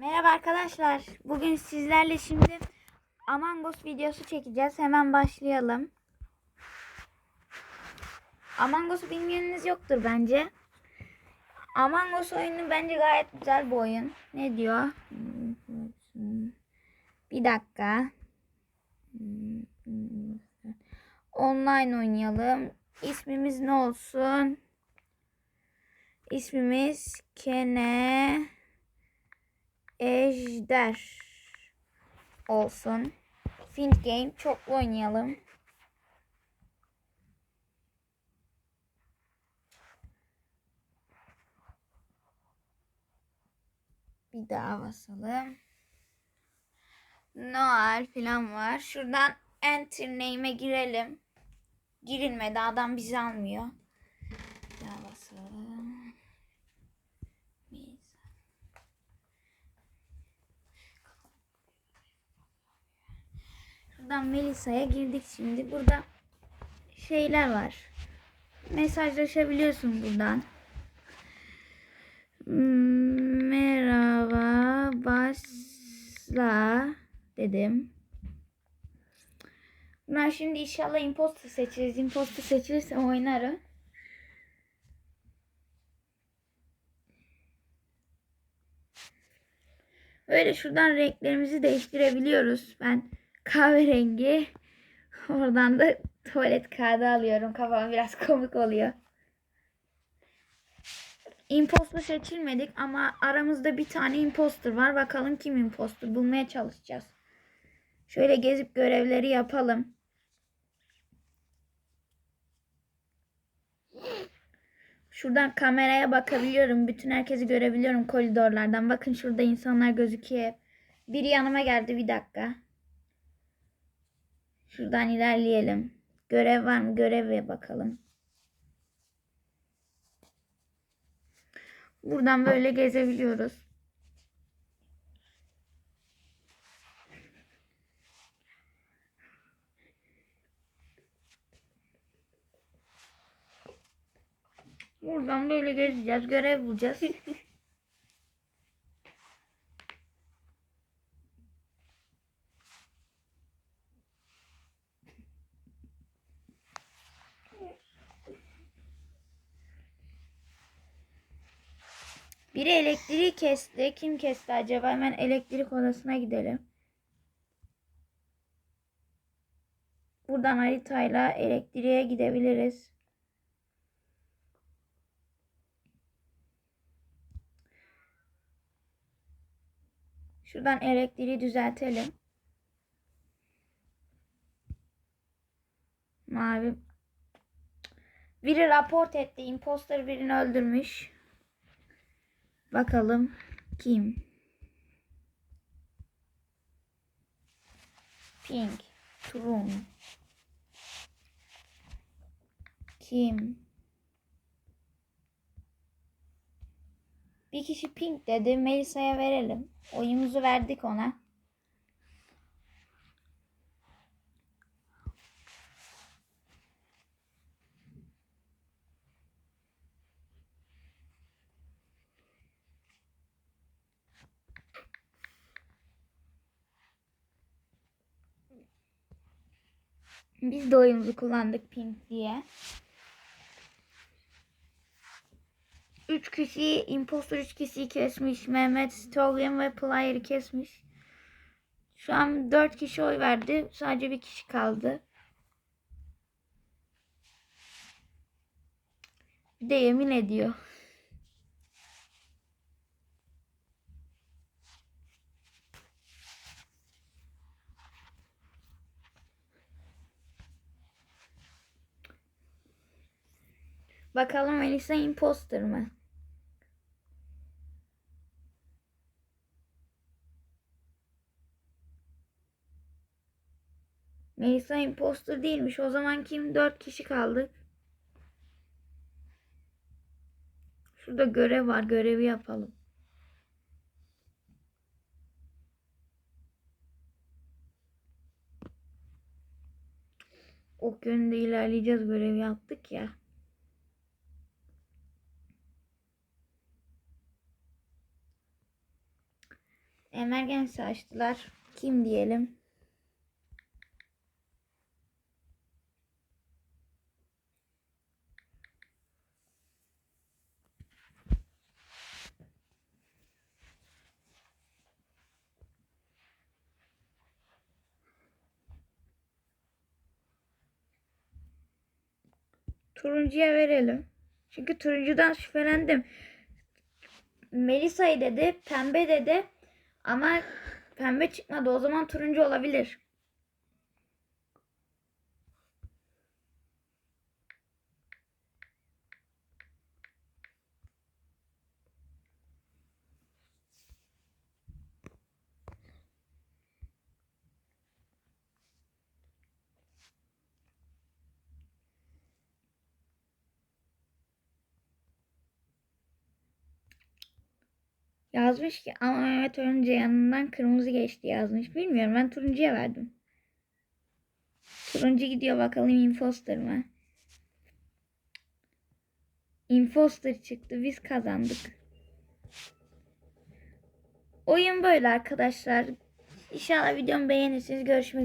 Merhaba arkadaşlar. Bugün sizlerle şimdi Among Us videosu çekeceğiz. Hemen başlayalım. Among Us'u bilmeyeniniz yoktur bence. Among Us oyunu bence gayet güzel bir oyun. Ne diyor? Bir dakika. Online oynayalım. İsmimiz ne olsun? İsmimiz Kene Ejder olsun. Fint Game çoklu oynayalım. Bir daha basalım. Noel falan var. Şuradan enter name'e girelim. Girilmedi adam bizi almıyor. Bir daha basalım. Biz- Şuradan Melisa'ya girdik şimdi. Burada şeyler var. Mesajlaşabiliyorsun buradan. Merhaba başla dedim. Ben şimdi inşallah imposter seçeriz. Imposter seçilirse oynarım. Böyle şuradan renklerimizi değiştirebiliyoruz. Ben kahverengi. Oradan da tuvalet kağıdı alıyorum. Kafam biraz komik oluyor. Imposter seçilmedik ama aramızda bir tane imposter var. Bakalım kim imposter bulmaya çalışacağız. Şöyle gezip görevleri yapalım. Şuradan kameraya bakabiliyorum. Bütün herkesi görebiliyorum koridorlardan. Bakın şurada insanlar gözüküyor. Biri yanıma geldi bir dakika. Şuradan ilerleyelim. Görev var mı? Göreve bakalım. Buradan böyle gezebiliyoruz. Buradan böyle gezeceğiz. Görev bulacağız. Biri elektriği kesti. Kim kesti acaba? Hemen elektrik odasına gidelim. Buradan haritayla elektriğe gidebiliriz. Şuradan elektriği düzeltelim. Mavi. Biri raport etti. Imposter birini öldürmüş. Bakalım kim? Pink. Turun. Kim? Bir kişi pink dedi. Melisa'ya verelim. Oyumuzu verdik ona. Biz de oyumuzu kullandık pink diye. 3 kişi impostor 3 kişiyi kesmiş. Mehmet Stogan ve Player'ı kesmiş. Şu an 4 kişi oy verdi. Sadece bir kişi kaldı. Bir de yemin ediyor. Bakalım Melisa imposter mı? Melisa imposter değilmiş. O zaman kim? Dört kişi kaldık. Şurada görev var. Görevi yapalım. Ok yönünde ilerleyeceğiz. Görevi yaptık ya. Emergency açtılar. Kim diyelim? Turuncuya verelim. Çünkü turuncudan şüphelendim. Melisa'yı dedi, pembe dedi. Ama pembe çıkmadı. O zaman turuncu olabilir. Yazmış ki ama Mehmet önce yanından kırmızı geçti yazmış. Bilmiyorum ben turuncuya verdim. Turuncu gidiyor bakalım imposter mı? Imposter çıktı biz kazandık. Oyun böyle arkadaşlar. İnşallah videomu beğenirsiniz. Görüşmek